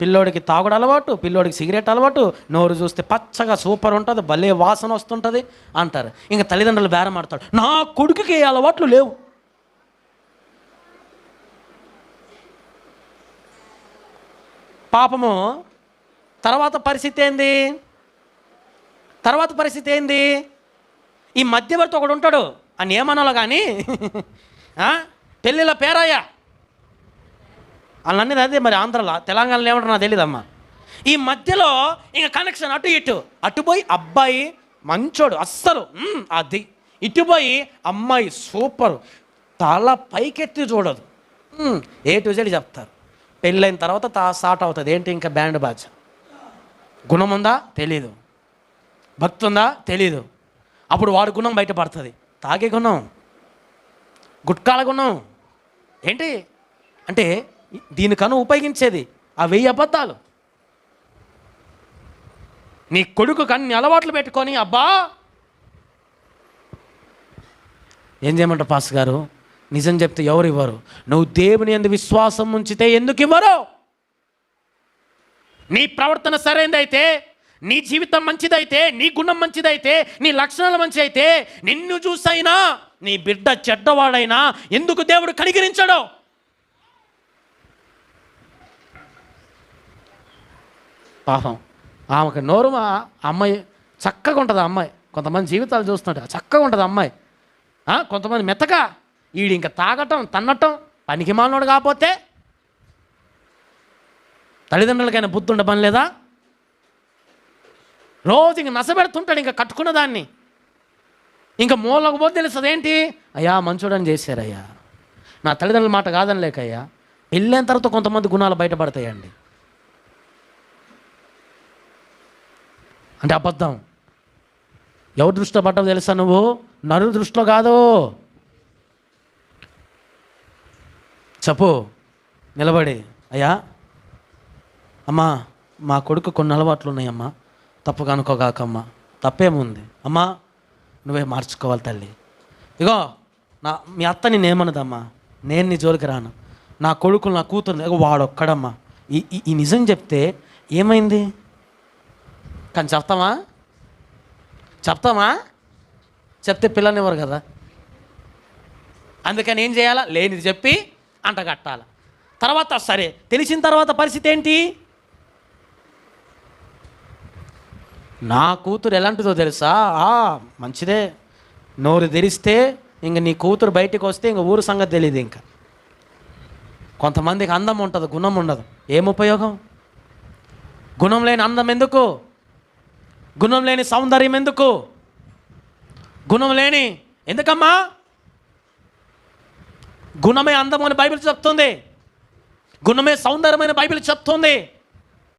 పిల్లోడికి తాగుడు అలవాటు పిల్లోడికి సిగరెట్ అలవాటు నోరు చూస్తే పచ్చగా సూపర్ ఉంటుంది భలే వాసన వస్తుంటుంది అంటారు. ఇంకా తల్లిదండ్రులు బేరం ఆడతాడు నా కొడుకుకి ఏ అలవాట్లు లేవు. పాపము తర్వాత పరిస్థితి ఏంది? తర్వాత పరిస్థితి ఏంది? ఈ మధ్యవర్తి ఒకడు ఉంటాడు. అని ఏమనాలో కానీ పెళ్ళిళ్ళ పేరయ్య. వాళ్ళు వాళ్ళన్నీ అదే మరి ఆంధ్రలో. తెలంగాణలో ఏమంటారు నాకు తెలియదమ్మా ఈ మధ్యలో ఇంకా కనెక్షన్ అటు ఇటు. అటు పోయి అబ్బాయి మంచోడు అస్సలు. అది. ఇటు పోయి అమ్మాయి సూపర్. తల పైకెత్తి చూడదు. ఏ టు జెడ్ చెప్తారు. పెళ్ళైన తర్వాత తా స్టార్ట్ అవుతుంది. ఏంటి ఇంకా బ్యాండ్ బాజ గుణం ఉందా? తెలీదు. భక్తి ఉందా? తెలీదు. అప్పుడు వాడు గుణం బయటపడుతుంది. తాగే గుణం. గుట్కాల గుణం. ఏంటి? అంటే దీనికను ఉపయోగించేది ఆ వెయ్యి అబద్ధాలు. నీ కొడుకు అన్ని అలవాట్లు పెట్టుకొని అబ్బా! ఏం చేయమంటారు పాస్ గారు? నిజం చెప్తే ఎవరు ఇవ్వరు. నువ్వు దేవుని ఎందు విశ్వాసం ఉంచితే ఎందుకు ఇవ్వరు? నీ ప్రవర్తన సరైనదైతే నీ జీవితం మంచిదైతే నీ గుణం మంచిదైతే నీ లక్షణాలు మంచిదైతే నిన్ను చూసైనా నీ బిడ్డ చెడ్డవాడైనా ఎందుకు దేవుడు కనికరించడు? పాపం. ఆమెకు నోరు అమ్మాయి చక్కగా ఉంటుంది అమ్మాయి. కొంతమంది జీవితాలు చూస్తుంటే చక్కగా ఉంటుంది అమ్మాయి. కొంతమంది మెత్తగా. వీడు ఇంకా తాగటం తన్నటం పనికి మాలినోడు కాకపోతే తల్లిదండ్రులకైనా బుద్ధి ఉండ పని లేదా? రోజు ఇంక నసబెడుతుంటాడు ఇంకా కట్టుకున్న దాన్ని. ఇంకా మూలకు పోతే తెలుస్తుంది ఏంటి? అయ్యా మంచోడని చేశారయ్యా. నా తల్లిదండ్రుల మాట కాదని లేకయ్యా పెళ్ళైన తర్వాత కొంతమంది గుణాలు బయటపడతాయండి. అంటే అబద్ధం. ఎవరి దృష్టిలో పడ్డావు తెలుసా నువ్వు? నరు దృష్టిలో కాదు. చెప్పు. నిలబడి. అయ్యా. అమ్మా మా కొడుకు కొన్ని అలవాట్లు ఉన్నాయమ్మా. తప్పుగా అనుకోగాకమ్మా. తప్పేముంది. అమ్మా నువ్వే మార్చుకోవాలి తల్లి. ఇగో నా మీ అత్త నేనేమన్నదమ్మా నేను నీ జోలికి రాను. నా కొడుకులు నా కూతురు ఇగో వాడొక్కడమ్మా. ఈ- ఈ నిజం చెప్తే ఏమైంది? కానీ చెప్తామా? చెప్తామా? చెప్తే పిల్లనివ్వరు కదా. అందుకని ఏం చేయాలా? లేనిది చెప్పి అంటగట్టాల. తర్వాత సరే తెలిసిన తర్వాత పరిస్థితి ఏంటి? నా కూతురు ఎలాంటిదో తెలుసా? ఆ, మంచిదే. నోరు తెరిస్తే ఇంక నీ కూతురు బయటకు వస్తే ఇంక ఊరు సంగతి తెలియదు ఇంకా. కొంతమందికి అందం ఉంటుంది గుణం ఉండదు. ఏం ఉపయోగం? గుణం లేని అందం ఎందుకు? గుణం లేని సౌందర్యం ఎందుకు? గుణం లేని ఎందుకమ్మా? గుణమే అందమని బైబిల్ చెప్తుంది. గుణమే సౌందర్యమైన బైబిల్ చెప్తుంది.